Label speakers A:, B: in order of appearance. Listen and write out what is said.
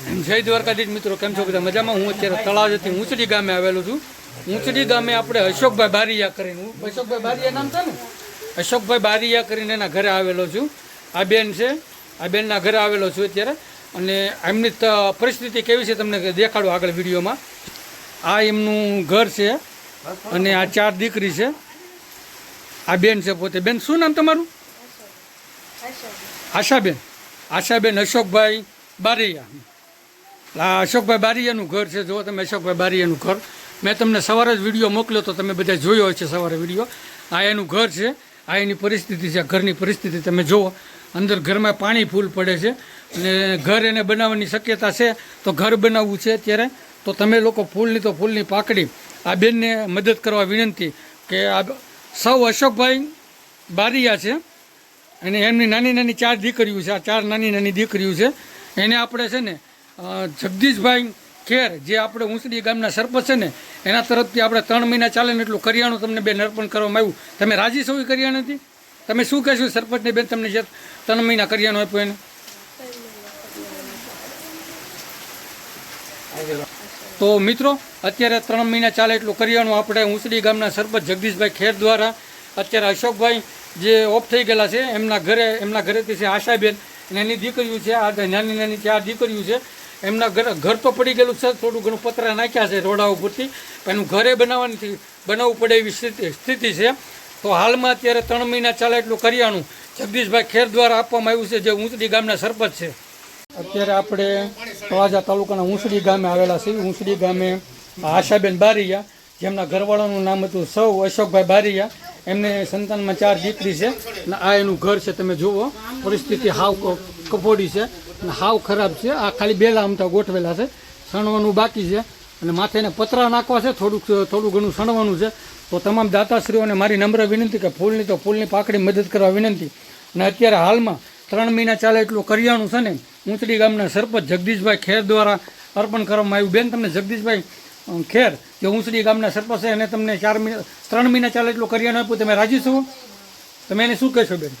A: જય દ્વારકાધીશ મિત્રો કેમ છો બધા? મજામાં? હું અત્યારે તળાવથી ઊંચડી ગામે આવેલો છું. ઊંચડી ગામે આપણે અશોકભાઈ બારીયા કરીને હું- અશોકભાઈ બારીયા નામ છે ને? અશોકભાઈ બારીયા કરીને એના ઘરે આવેલો છું. આ બેન છે. આ બેનના ઘરે આવેલો છું અત્યારે. અને એમની પરિસ્થિતિ કેવી છે તમને દેખાડો આગળ વિડીયોમાં. આ એમનું ઘર છે અને આ ચાર દીકરી છે. આ બેન છે પોતે. બેન શું નામ તમારું? આશાબેન. આશાબેન અશોકભાઈ બારૈયા. આ અશોકભાઈ બારિયાનું ઘર છે. જો તમે અશોકભાઈ બારિયાનું ઘર. મેં તમને સવારે જ વીડિયો મોકલ્યો તો તમે બધા જોયો હશે સવારે વીડિયો. આ એનું ઘર છે. આ એની પરિસ્થિતિ છે. ઘરની પરિસ્થિતિ તમે જુઓ. અંદર ઘરમાં પાણી ફૂલ પડે છે. અને ઘર એને બનાવવાની શક્યતા છે તો ઘર બનાવવું છે અત્યારે. તો તમે લોકો ફૂલની તો ફૂલની પાકડી આ બેનને મદદ કરવા વિનંતી કે આ સૌ અશોકભાઈ બારિયા છે. અને એમની નાની નાની ચાર દીકરીઓ છે. આ ચાર નાની નાની દીકરીઓ છે. એને આપણે છે ને જગદીશભાઈ ખેર, જે આપણે ઊંસડી ગામના સરપંચ છે ને, એના તરફથી આપણે ત્રણ મહિના ચાલે ને એટલું કરિયાણું તમને બેન અર્પણ કરવામાં આવ્યું. તમે રાજી છો કરિયાણાથી તમે શું કહેશો સરપંચને બેન, તમને જે ત્રણ મહિના કરિયાણું આપ્યું એને? તો મિત્રો, અત્યારે ત્રણ મહિના ચાલે એટલું કરિયાણું આપણે ઊંસડી ગામના સરપંચ જગદીશભાઈ ખેર દ્વારા, અત્યારે અશોકભાઈ જે ઓફ થઈ ગયેલા છે, એમના ઘરે, એમના ઘરેથી છે આશાબેન એની દીકરીઓ છે, આ નાની નાની ચાર દીકરીઓ છે એમના ઘર ઘર તો પડી ગયેલું છે, થોડું ઘણું પતરા નાખ્યા છે રોડા ઉપરથી. એનું ઘરે બનાવવાની બનાવવું પડે એવી સ્થિતિ સ્થિતિ છે. તો હાલમાં અત્યારે ત્રણ મહિના ચાલે એટલું કરિયાણું. જગદીશભાઈ ખેર દ્વારા આપવામાં આવ્યું છે જે ઊંચડી ગામના સરપંચ છે. અત્યારે આપણે તળાજા તાલુકાના ઊંસડી ગામે આવેલા છીએ. ઊંસડી ગામે આશાબેન બારીયા, જેમના ઘરવાળાનું નામ હતું સૌ, અશોકભાઈ બારીયા. એમને સંતાનમાં ચાર દીકરી છે. અને આ એનું ઘર છે, તમે જુઓ. પરિસ્થિતિ હાવ કફોડી છે અને હાવ ખરાબ છે. આ ખાલી બેલા અમતા ગોઠવેલા છે. સણવાનું બાકી છે. અને માથે એને પતરા નાખવા છે. થોડુંક, થોડું ઘણું સણવાનું છે. તો તમામ દાતાશ્રીઓને મારી નમ્ર વિનંતી કે ફૂલની તો ફૂલની પાકડી મદદ કરવા વિનંતી. અને અત્યારે હાલમાં ત્રણ મહિના ચાલે એટલું કરિયાણું છે ને, ઊંચડી ગામના સરપંચ જગદીશભાઈ ખેર દ્વારા અર્પણ કરવામાં આવ્યું. બેન, તમને જગદીશભાઈ ખેર, જે ઊંચડી ગામના સરપંચ છે, એને તમને ચાર મહિના ત્રણ મહિના ચાલે એટલું કરિયાણું આપ્યું. તમે રાજી છો? તમે એને શું કહેશો બેન?